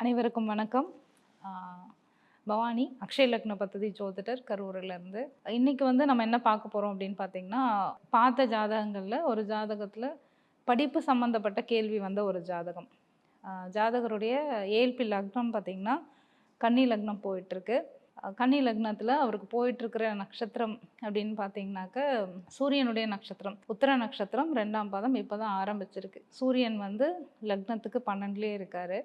அனைவருக்கும் வணக்கம். பவானி அக்ஷய லக்ன பத்ததி ஜோதிடர் கரூரிலேருந்து. இன்றைக்கி வந்து நம்ம என்ன பார்க்க போகிறோம் அப்படின்னு பார்த்தீங்கன்னா பார்த்த ஜாதகங்களில் ஒரு ஜாதகத்தில் படிப்பு சம்மந்தப்பட்ட கேள்வி வந்த ஒரு ஜாதகம். ஜாதகருடைய ஏழ்பி லக்னம் பார்த்திங்கன்னா கன்னி லக்னம் போயிட்டுருக்கு கன்னி லக்னத்தில் அவருக்கு போயிட்டுருக்கிற நட்சத்திரம் அப்படின்னு பார்த்தீங்கன்னாக்க சூரியனுடைய நட்சத்திரம் உத்தர நட்சத்திரம் ரெண்டாம் பாதம் இப்போ தான் ஆரம்பிச்சிருக்கு. சூரியன் வந்து லக்னத்துக்கு பன்னெண்டுலேயே இருக்கார்.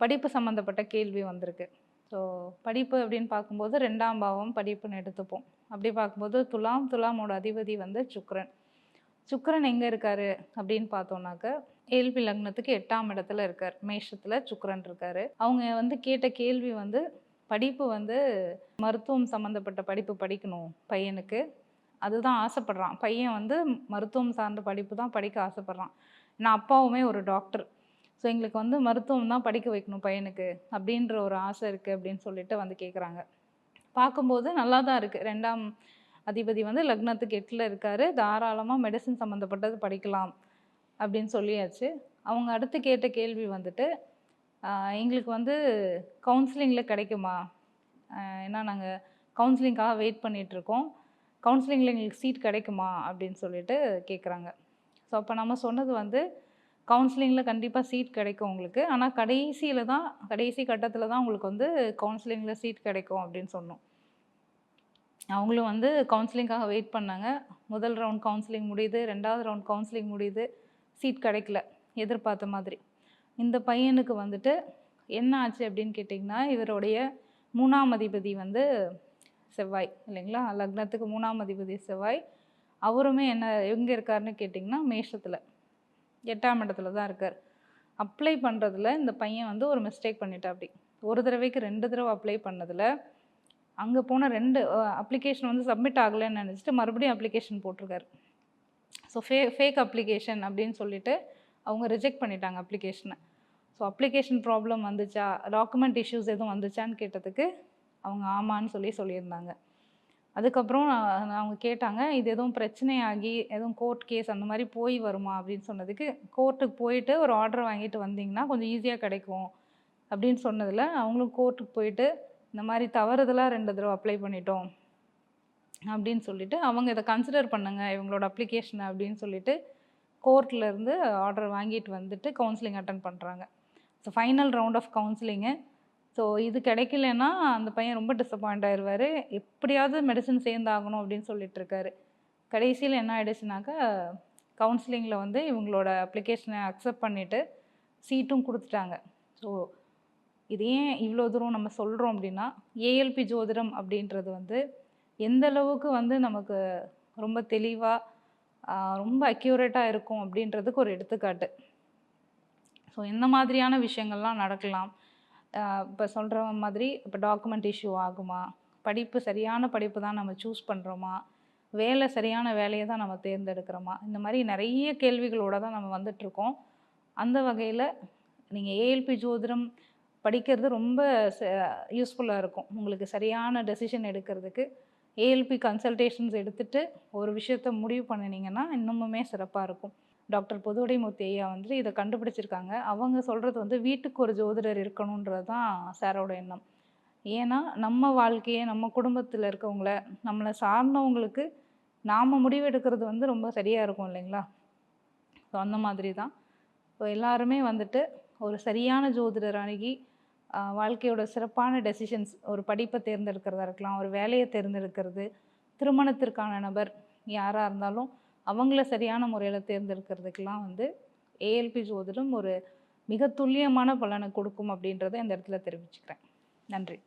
படிப்பு சம்மந்தப்பட்ட கேள்வி வந்திருக்கு. ஸோ படிப்பு அப்படின்னு பார்க்கும்போது ரெண்டாம் பாவம் படிப்புன்னு எடுத்துப்போம். அப்படி பார்க்கும்போது துலாம் துலாமோட அதிபதி வந்து சுக்கரன். சுக்கரன் எங்கே இருக்கார் அப்படின்னு பார்த்தோன்னாக்க ஏல்பி லக்னத்துக்கு எட்டாம் இடத்துல இருக்கார். மேஷத்தில் சுக்கரன் இருக்கார். அவங்க வந்து கேட்ட கேள்வி வந்து படிப்பு வந்து மருத்துவம் சம்மந்தப்பட்ட படிப்பு படிக்கணும் பையனுக்கு. அதுதான் ஆசைப்பட்றான். பையன் வந்து மருத்துவம் சார்ந்த படிப்பு தான் படிக்க ஆசைப்பட்றான். நான் அப்பாவுமே ஒரு டாக்டர். ஸோ எங்களுக்கு வந்து மருத்துவம் தான் படிக்க வைக்கணும் பையனுக்கு அப்படின்ற ஒரு ஆசை இருக்குது அப்படின்னு சொல்லிட்டு வந்து கேட்குறாங்க பார்க்கும்போது நல்லா தான் இருக்குது ரெண்டாம் அதிபதி வந்து லக்னத்துக்கு எட்டில் இருக்கார். தாராளமாக மெடிசன் சம்மந்தப்பட்டது படிக்கலாம் அப்படின்னு சொல்லியாச்சு. அவங்க அடுத்து கேட்ட கேள்வி வந்துட்டு எங்களுக்கு வந்து கவுன்சிலிங்கில் கிடைக்குமா? ஏன்னா நாங்கள் கவுன்சிலிங்காக வெயிட் பண்ணிகிட்ருக்கோம் கவுன்சிலிங்கில் எங்களுக்கு சீட் கிடைக்குமா? அப்படின்னு சொல்லிட்டு கேட்குறாங்க ஸோ அப்போ நம்ம சொன்னது வந்து கவுன்சிலிங்கில் கண்டிப்பாக சீட் கிடைக்கும் உங்களுக்கு. ஆனால் கடைசியில் தான் கடைசி கட்டத்தில் தான் உங்களுக்கு வந்து கவுன்சிலிங்கில் சீட் கிடைக்கும் அப்படின்னு சொன்னோம். அவங்களும் வந்து கவுன்சிலிங்காக வெயிட் பண்ணாங்க. முதல் ரவுண்ட் கவுன்சிலிங் முடியுது. ரெண்டாவது ரவுண்ட் கவுன்சிலிங் முடியுது. சீட் கிடைக்கல. எதிர்பார்த்த மாதிரி. இந்த பையனுக்கு வந்துட்டு என்ன ஆச்சு அப்படின்னு கேட்டிங்கன்னா இவருடைய மூணாம் அதிபதி வந்து செவ்வாய் இல்லைங்களா? லக்னத்துக்கு மூணாம் அதிபதி செவ்வாய். அவருமே என்ன எங்கே இருக்காருன்னு கேட்டிங்கன்னா மேஷத்தில் எட்டாம் இடத்துல தான் இருக்கார். அப்ளை பண்ணுறதுல இந்த பையன் வந்து ஒரு மிஸ்டேக் பண்ணிட்டா அப்படி ஒரு தடவைக்கு ரெண்டு தடவை அப்ளை பண்ணதில் அங்கே போன ரெண்டு அப்ளிகேஷன் வந்து சப்மிட் ஆகலைன்னு நினச்சிட்டு மறுபடியும் அப்ளிகேஷன் போட்டிருக்காரு. ஸோ ஃபே ஃபேக் அப்ளிகேஷன் அப்படின்னு சொல்லிட்டு அவங்க ரிஜெக்ட் பண்ணிட்டாங்க அப்ளிகேஷனை ஸோ அப்ளிகேஷன் ப்ராப்ளம் வந்துச்சா? டாக்குமெண்ட் இஷ்யூஸ் எதுவும் வந்துச்சான்னு கேட்டதுக்கு அவங்க ஆமான்னு சொல்லி சொல்லியிருந்தாங்க. அதுக்கப்புறம் அவங்க கேட்டாங்க இது எதுவும் பிரச்சனையாகி எதுவும் கோர்ட் கேஸ் அந்த மாதிரி போய் வருமா அப்படின்னு சொன்னதுக்கு கோர்ட்டுக்கு போயிட்டு ஒரு ஆர்டர் வாங்கிட்டு வந்தீங்கன்னா கொஞ்சம் ஈஸியாக கிடைக்கும் அப்படின்னு சொன்னதில் அவங்களும் கோர்ட்டுக்கு போயிட்டு இந்த மாதிரி தவறுதலாக ரெண்டு தடவை அப்ளை பண்ணிட்டோம் அப்படின்னு சொல்லிட்டு அவங்க இதை கன்சிடர் பண்ணுங்கள் இவங்களோட அப்ளிகேஷனை அப்படின்னு சொல்லிட்டு கோர்ட்லேருந்து ஆர்டர் வாங்கிட்டு வந்துட்டு கவுன்சிலிங் அட்டன் பண்ணுறாங்க so final round of counselling so இது கிடைக்கலன்னா அந்த பையன் ரொம்ப டிசப்பாயிண்ட் ஆயிடுவார் எப்படியாவது மெடிசன் சேர்ந்தாகணும் அப்படின்னு சொல்லிட்டு இருக்காரு கடைசியில் என்ன ஆயிடுச்சுனாக்கா கவுன்சிலிங்கில் வந்து இவங்களோட அப்ளிகேஷனை அக்செப்ட் பண்ணிவிட்டு சீட்டும் கொடுத்துட்டாங்க. ஸோ இது ஏன் இவ்வளோ தூரம் நம்ம சொல்கிறோம் அப்படின்னா ஏஎல்பி ஜோதிடம் அப்படின்றது வந்து எந்த அளவுக்கு வந்து நமக்கு ரொம்ப தெளிவாக ரொம்ப அக்யூரேட்டாக இருக்கும் அப்படின்றதுக்கு ஒரு எடுத்துக்காட்டு. ஸோ இந்த மாதிரியான விஷயங்கள்லாம் நடக்கலாம். இப்போ சொல்கிற மாதிரி இப்போ டாக்குமெண்ட் இஷ்யூ ஆகுமா? படிப்பு சரியான படிப்பு தான் நம்ம சூஸ் பண்ணுறோமா வேலை சரியான வேலையை தான் நம்ம தேர்ந்தெடுக்கிறோமா? இந்த மாதிரி நிறைய கேள்விகளோடு தான் நம்ம வந்துட்ருக்கோம் அந்த வகையில் நீங்கள் ஏஎல்பி ஜோதிடம் படிக்கிறது ரொம்ப யூஸ்ஃபுல்லாக இருக்கும். உங்களுக்கு சரியான டெசிஷன் எடுக்கிறதுக்கு. ஏஎல்பி கன்சல்டேஷன்ஸ் எடுத்துகிட்டு ஒரு விஷயத்த முடிவு பண்ணினீங்கன்னா இன்னுமுமே சிறப்பாக இருக்கும். டாக்டர் பொதுவுடைமூர்த்தி ஐயா வந்து இதை கண்டுபிடிச்சிருக்காங்க. அவங்க சொல்கிறது வந்து வீட்டுக்கு ஒரு ஜோதிடர் இருக்கணுன்றது தான் சாரோட எண்ணம். ஏன்னா நம்ம வாழ்க்கையை நம்ம குடும்பத்தில் இருக்கவங்கள நம்மளை சார்ந்தவங்களுக்கு நாம் முடிவெடுக்கிறது வந்து ரொம்ப சரியாக இருக்கும் இல்லைங்களா? ஸோ அந்த மாதிரி தான் இப்போ எல்லாருமே வந்துட்டு ஒரு சரியான ஜோதிடர் அணுகி வாழ்க்கையோட சிறப்பான டெசிஷன்ஸ் ஒரு படிப்பை தேர்ந்தெடுக்கிறதா இருக்கலாம் ஒரு வேலையை தேர்ந்தெடுக்கிறது திருமணத்திற்கான நபர் யாராக இருந்தாலும் அவங்கள சரியான முறையில் தேர்ந்தெடுக்கிறதுக்கெலாம் வந்து ஏஎல்பி ஜோதிடம் ஒரு மிக துல்லியமான பலனை கொடுக்கும் அப்படின்றத இந்த இடத்துல தெரிவிச்சுக்கிறேன். நன்றி.